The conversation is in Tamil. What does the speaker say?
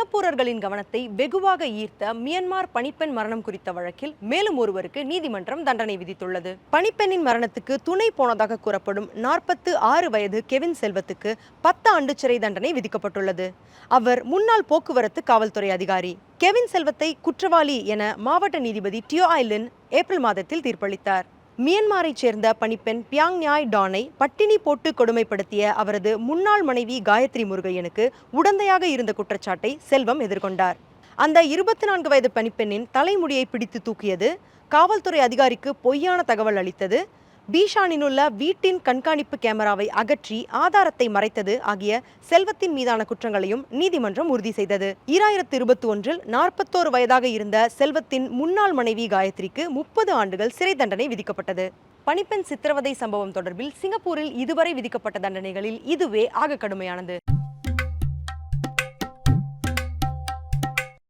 சிங்கப்பூரர்களின் கவனத்தை வெகுவாக ஈர்த்த மியன்மார் பணிப்பெண் மரணம் குறித்த வழக்கில் மேலும் ஒருவருக்கு நீதிமன்றம் தண்டனை விதித்துள்ளது. பணிப்பெண்ணின் மரணத்துக்கு துணை போனதாக கூறப்படும் நாற்பத்து ஆறு வயது கெவின் செல்வத்துக்கு பத்து ஆண்டு சிறை தண்டனை விதிக்கப்பட்டுள்ளது. அவர் முன்னாள் போக்குவரத்து காவல்துறை அதிகாரி. கெவின் செல்வத்தை குற்றவாளி என மாவட்ட நீதிபதி டியோ ஐலின் ஏப்ரல் மாதத்தில் தீர்ப்பளித்தார். மியன்மாரைச் சேர்ந்த பணிப்பெண் பியாங் நியாய் டானை பட்டினி போட்டு கொடுமைப்படுத்திய அவரது முன்னாள் மனைவி காயத்ரி முருகையனுக்கு உடந்தையாக இருந்த குற்றச்சாட்டை செல்வம் எதிர்கொண்டார். அந்த இருபத்தி நான்கு வயது பணிப்பெண்ணின் தலைமுடியை பிடித்து தூக்கியது காவல்துறை அதிகாரிக்கு பொய்யான தகவல் அளித்தது. பீஷானிலுள்ள வீட்டின் கண்காணிப்பு கேமராவை அகற்றி ஆதாரத்தை மறைத்தது ஆகிய செல்வத்தின் மீதான குற்றங்களையும் நீதிமன்றம் உறுதி செய்தது. ஈராயிரத்து இருபத்தி ஒன்றில் நாற்பத்தோரு வயதாக இருந்த செல்வத்தின் முன்னாள் மனைவி காயத்ரிக்கு முப்பது ஆண்டுகள் சிறை தண்டனை விதிக்கப்பட்டது. பணிப்பெண் சித்திரவதை சம்பவம் தொடர்பில் சிங்கப்பூரில் இதுவரை விதிக்கப்பட்ட தண்டனைகளில் இதுவே ஆக கடுமையானது.